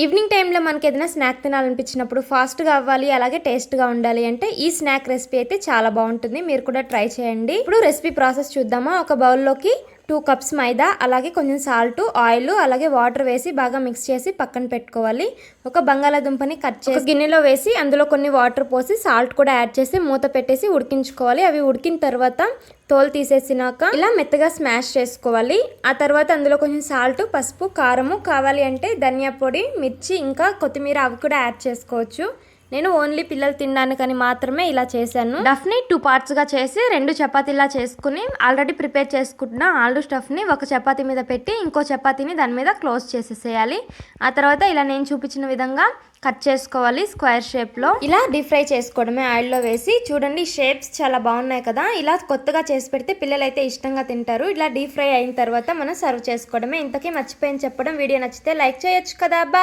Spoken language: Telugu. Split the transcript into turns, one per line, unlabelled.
ఈవినింగ్ టైంలో మనకి ఏదైనా స్నాక్ తినాలనిపించినప్పుడు ఫాస్ట్గా అవ్వాలి అలాగే టేస్ట్గా ఉండాలి అంటే ఈ స్నాక్ రెసిపీ అయితే చాలా బాగుంటుంది. మీరు కూడా ట్రై చేయండి. ఇప్పుడు రెసిపీ ప్రాసెస్ చూద్దామా? ఒక బౌల్లోకి టూ కప్స్ మైదా అలాగే కొంచెం సాల్ట్ ఆయిల్ అలాగే వాటర్ వేసి బాగా మిక్స్ చేసి పక్కన పెట్టుకోవాలి. ఒక బంగాళాదుంపని కట్ చేసి గిన్నెలో వేసి అందులో కొన్ని వాటర్ పోసి సాల్ట్ కూడా యాడ్ చేసి మూత పెట్టేసి ఉడికించుకోవాలి. అవి ఉడికిన తర్వాత తోలు తీసేసినాక ఇలా మెత్తగా స్మాష్ చేసుకోవాలి. ఆ తర్వాత అందులో కొంచెం సాల్ట్ పసుపు కారము కావాలి అంటే ధనియా పొడి మిర్చి ఇంకా కొత్తిమీర అవి కూడా యాడ్ చేసుకోవచ్చు. నేను ఓన్లీ పిల్లలు తినడానికని మాత్రమే ఇలా చేశాను. డఫ్ని టూ పార్ట్స్గా చేసి రెండు చపాతీలా చేసుకుని ఆల్రెడీ ప్రిపేర్ చేసుకుంటున్న ఆలు స్టఫ్ని ఒక చపాతీ మీద పెట్టి ఇంకో చపాతీని దాని మీద క్లోజ్ చేసేసేయాలి. ఆ తర్వాత ఇలా నేను చూపించిన విధంగా కట్ చేసుకోవాలి స్క్వేర్ షేప్లో ఇలా డీప్ ఫ్రై చేసుకోవడమే ఆయిల్లో వేసి చూడండి షేప్స్ చాలా బాగున్నాయి కదా. ఇలా కొత్తగా చేసి పెడితే పిల్లలు అయితే ఇష్టంగా తింటారు. ఇలా డీప్ ఫ్రై అయిన తర్వాత మనం సర్వ్ చేసుకోవడమే. ఇంతకీ మర్చిపోయింది చెప్పడం. వీడియో నచ్చితే లైక్ చేయొచ్చు కదా. బాయ్.